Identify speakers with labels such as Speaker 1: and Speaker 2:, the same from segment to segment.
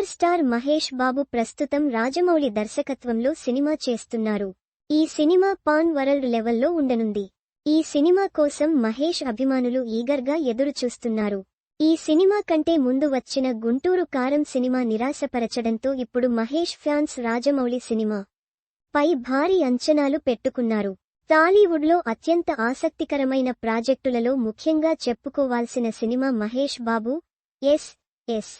Speaker 1: Super star Mahesh Babu ప్రస్తుతం రాజమౌళి దర్శకత్వంలో cinema చేస్తున్నారు. ఈ సినిమా పాన్ వరల్డ్ లెవెల్లో ఉండనుంది. ఈ సినిమా కోసం మహేష్ అభిమానులు ఈగర్గా ఎదురు చూస్తున్నారు ఈ సినిమా కంటే ముందు వచ్చిన గుంటూరు కారం సినిమా నిరాశపరచడంతో ఇప్పుడు మహేష్ ఫ్యాన్స్ రాజమౌళి సినిమా పై భారీ అంచనాలు పెట్టుకున్నారు. టాలీవుడ్లో అత్యంత ఆసక్తికరమైన ప్రాజెక్టులలో ముఖ్యంగా చెప్పుకోవాల్సిన cinema Mahesh Babu S S.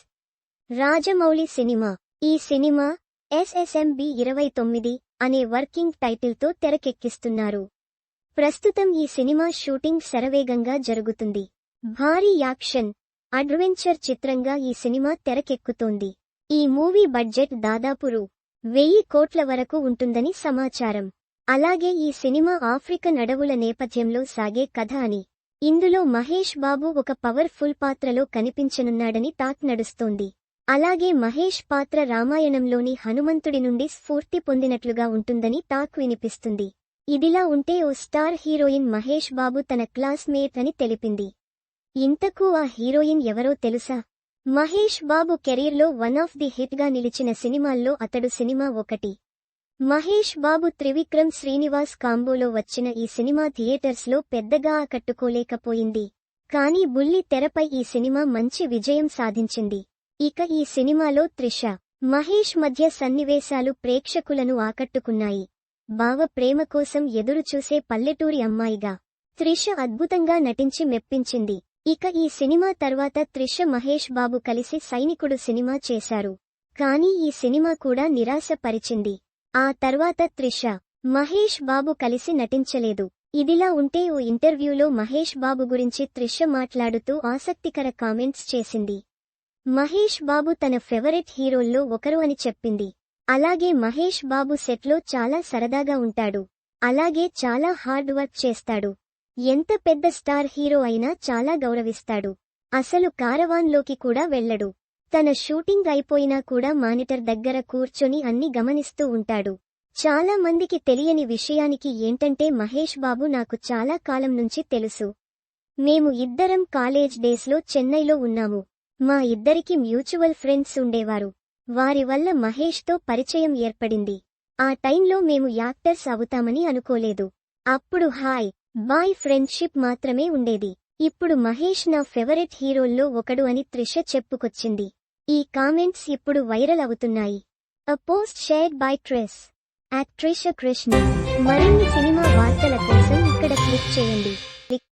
Speaker 1: Rajamouli cinema. ఈ సినిమా ఎస్ఎస్ఎంబి ఇరవై తొమ్మిది అనే వర్కింగ్ టైటిల్తో తెరకెక్కిస్తున్నారు. ప్రస్తుతం ఈ సినిమా షూటింగ్ శరవేగంగా జరుగుతుంది. భారీ యాక్షన్ అడ్వెంచర్ చిత్రంగా ఈ సినిమా తెరకెక్కుతోంది. ఈ మూవీ బడ్జెట్ దాదాపు రూ. వెయ్యి కోట్ల వరకు ఉంటుందని సమాచారం. అలాగే ఈ సినిమా ఆఫ్రికన్ అడవుల నేపథ్యంలో సాగే కథ అని. ఇందులో మహేష్ బాబు ఒక పవర్ఫుల్ పాత్రలో కనిపించనున్నాడని టాక్ నడుస్తోంది. అలాగే మహేష్ పాత్ర రామాయణంలోని హనుమంతుడి నుండి స్ఫూర్తి పొందినట్లుగా ఉంటుందని టాక్ వినిపిస్తుంది. ఇదిలా ఉంటే ఓ స్టార్ హీరోయిన్ మహేష్ బాబు తన క్లాస్మేట్ అని తెలిపింది. ఇంతకు ఆ హీరోయిన్ ఎవరో తెలుసా? మహేష్ బాబు కెరీర్లో వన్ ఆఫ్ ది హిట్గా నిలిచిన సినిమాల్లో అతడు సినిమా ఒకటి. మహేష్ బాబు త్రివిక్రమ్ శ్రీనివాస్ కాంబోలో వచ్చిన ఈ సినిమా థియేటర్స్లో పెద్దగా ఆకట్టుకోలేకపోయింది. కానీ బుల్లి తెరపై ఈ సినిమా మంచి విజయం సాధించింది. ఇక ఈ సినిమాలో త్రిష మహేష్ మధ్య సన్నివేశాలు ప్రేక్షకులను ఆకట్టుకున్నాయి. బావ ప్రేమ కోసం ఎదురుచూసే పల్లెటూరి అమ్మాయిగా త్రిష అద్భుతంగా నటించి మెప్పించింది. ఇక ఈ సినిమా తర్వాత త్రిష మహేష్ బాబు కలిసి సైనికుడు సినిమా చేశారు. కానీ ఈ సినిమా కూడా నిరాశపరిచింది. ఆ తర్వాత త్రిష మహేష్ బాబు కలిసి నటించలేదు. ఇదిలా ఉంటే ఓ ఇంటర్వ్యూలో మహేష్ బాబు గురించి త్రిష మాట్లాడుతూ ఆసక్తికర కామెంట్స్ చేసింది. మహేష్ బాబు తన ఫేవరెట్ హీరోల్లో ఒకరు అని చెప్పింది. అలాగే మహేష్ బాబు సెట్లో చాలా సరదాగా ఉంటాడు. అలాగే చాలా హార్డ్ వర్క్ చేస్తాడు. ఎంత పెద్ద స్టార్ హీరో అయినా చాలా గౌరవిస్తాడు. అసలు కారవాన్లోకి కూడా వెళ్ళడు. తన షూటింగ్ అయిపోయినా కూడా మానిటర్ దగ్గర కూర్చొని అన్ని గమనిస్తూ ఉంటాడు. చాలా మందికి తెలియని విషయానికి ఏంటంటే మహేష్ బాబు నాకు చాలా కాలం నుంచి తెలుసు. మేము ఇద్దరం కాలేజ్ డేస్లో చెన్నైలో ఉన్నాము. మా ఇద్దరికి మ్యూచువల్ ఫ్రెండ్స్ ఉండేవారు. వారి వల్ల మహేష్తో పరిచయం ఏర్పడింది. ఆ టైంలో మేము యాక్టర్స్ అవుతామని అనుకోలేదు. అప్పుడు హాయ్ బాయ్ ఫ్రెండ్షిప్ మాత్రమే ఉండేది. ఇప్పుడు మహేష్ నా ఫేవరెట్ హీరోల్లో ఒకడు అని త్రిష చెప్పుకొచ్చింది. ఈ కామెంట్స్ ఇప్పుడు వైరల్ అవుతున్నాయి. అ post shared by actress Trisha Krishna మరిన్ని సినిమా వార్తల కోసం ఇక్కడ క్లిక్ చేయండి.